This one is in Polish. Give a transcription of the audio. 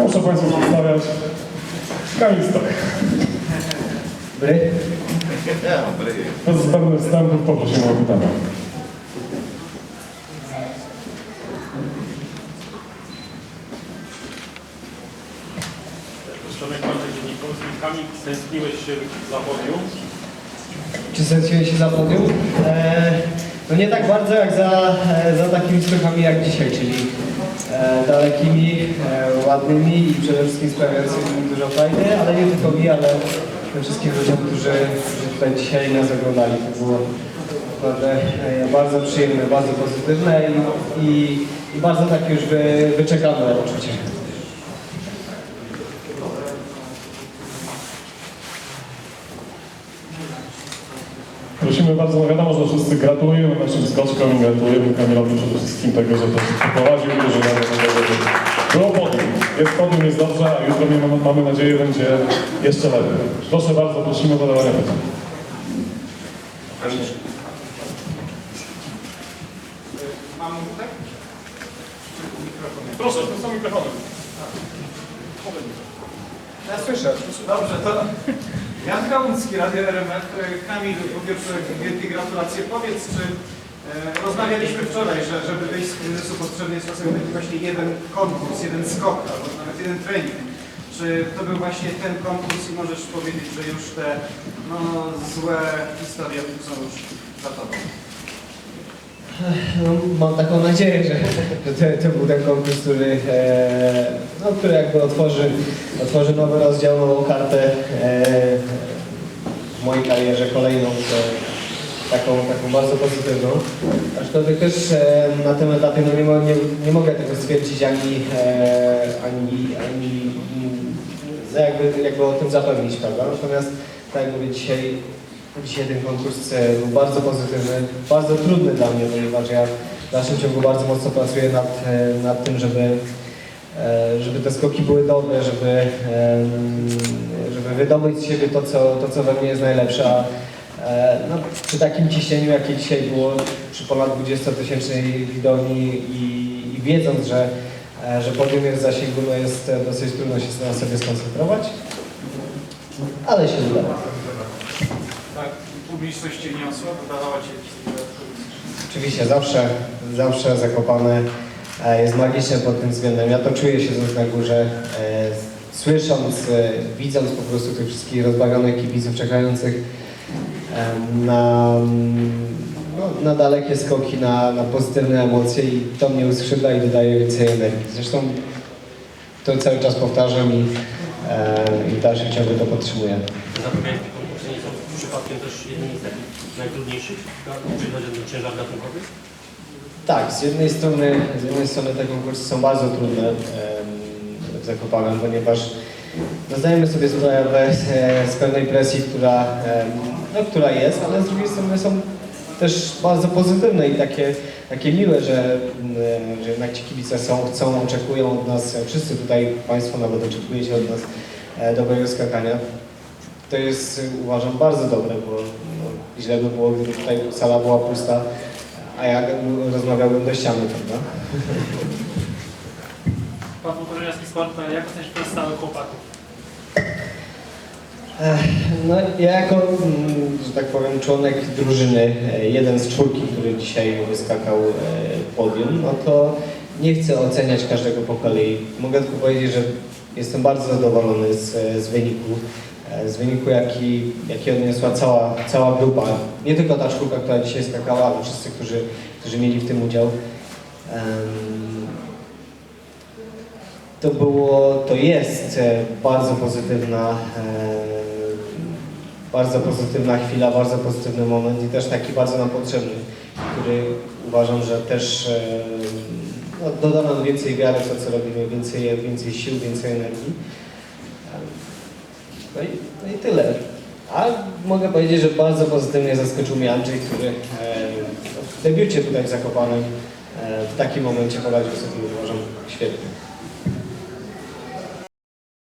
Ja muszę Państwu przedstawiać Kamil Stach. Bry? Bez zbędnych wstępów poprosimy o pytania. Przemek Bartek, Dziennik Polski. Kamil, tęskniłeś się za podium? Czy sensuję się za podium? E, no nie tak bardzo jak za, e, za takimi strójkami jak dzisiaj, czyli dalekimi, e, ładnymi i przede wszystkim sprawiającymi dużo fajny, ale nie tylko mi, ale tym wszystkim ludziom, którzy, tutaj dzisiaj nas oglądali. To było naprawdę e, bardzo przyjemne, bardzo pozytywne i, i, i bardzo takie już wy, wyczekane uczucie. Prosimy bardzo, no wiadomo, że wszyscy gratulujemy naszym skoczkom, gratulujemy Kamilowi przede wszystkim tego, że też poprowadził drużynę do tego, żeby było podium. Jest podium, jest dobrze, a jutro mamy, mamy nadzieję będzie jeszcze lepiej. Proszę bardzo, prosimy o zadawanie pytań. Mam tak? Proszę, to są mikrofony. Ja słyszę. Dobrze, to Jan Kałucki, Radio RMF. Kamil, po pierwsze wielkie gratulacje. Powiedz, czy e, rozmawialiśmy wczoraj, że żeby wyjść z kryzysu potrzebny jest czasem taki właśnie jeden konkurs, jeden skok, albo nawet jeden trening. Czy to był właśnie ten konkurs i możesz powiedzieć, że już te no, złe historie są już za tobą? No, mam taką nadzieję, że, że to, to był ten konkurs, który, e, no, który jakby otworzy, otworzy nowy rozdział, nową kartę e, w mojej karierze, kolejną, e, taką, taką bardzo pozytywną. Aczkolwiek też e, na tym etapie no, nie, nie, nie mogę tego stwierdzić ani, e, ani, ani mm, jakby, jakby o tym zapewnić, prawda? Natomiast tak jak mówię, dzisiaj Dzisiaj ten konkurs e, był bardzo pozytywny, bardzo trudny dla mnie, ponieważ ja w dalszym ciągu bardzo mocno pracuję nad, e, nad tym, żeby, e, żeby te skoki były dobre, żeby, em, żeby wydobyć z siebie to, co, to, co we mnie jest najlepsze. A no, przy takim ciśnieniu, jakie dzisiaj było, przy ponad 20-tysięcznej widowni i, i wiedząc, że, że podium jest w zasięgu, no jest dosyć trudno się na sobie skoncentrować, ale się udało. Tak, publiczność Cię niosła, dodawała Cię jakiś Oczywiście, zawsze, zawsze Zakopane e, jest magiczne pod tym względem. Ja to czuję się na górze, e, słysząc, e, widząc po prostu tych wszystkich rozbawionych kibiców czekających e, na, no, na dalekie skoki, na, na pozytywne emocje i to mnie uskrzydla i dodaje więcej energii. Zresztą to cały czas powtarzam i, e, i w dalszym ciągu to podtrzymuję. Zapowiedzi konkursy nie są przypadkiem też jednymi z najtrudniejszych, jeżeli chodzi o ten ciężar gatunkowy? Tak, z jednej strony, z jednej strony te konkursy są bardzo trudne w Zakopanem, ponieważ no, zdajemy sobie sprawę e, z pewnej presji, która, no, która jest, ale z drugiej strony są też bardzo pozytywne i takie, takie miłe, że, em, że jednak ci kibice są, chcą, oczekują od nas, wszyscy tutaj Państwo nawet oczekujecie od nas e, dobrego skakania. To jest, uważam, bardzo dobre, bo no, źle by było, gdyby tutaj sala była pusta, a ja rozmawiałbym do ściany, prawda? Paweł Korzeniowski Sport, jak oceniasz pozostałych chłopaków? No, ja jako, mm, że tak powiem, członek drużyny, e, jeden z czwórki, który dzisiaj wyskakał e, podium, no to nie chcę oceniać każdego po kolei. Mogę tylko powiedzieć, że jestem bardzo zadowolony z, z wyniku, e, z wyniku, jaki, jaki odniosła cała, cała grupa. Nie tylko ta czwórka, która dzisiaj skakała, ale wszyscy, którzy, którzy mieli w tym udział. To było, to jest e, bardzo pozytywna, e, bardzo pozytywna chwila, bardzo pozytywny moment i też taki bardzo nam potrzebny, który uważam, że też e, no, doda nam więcej wiary w to, co robimy, więcej, więcej sił, więcej energii. No i, no i tyle. A mogę powiedzieć, że bardzo pozytywnie zaskoczył mnie Andrzej, który w debiucie tutaj e, w takim momencie poradził sobie, uważam, świetnie.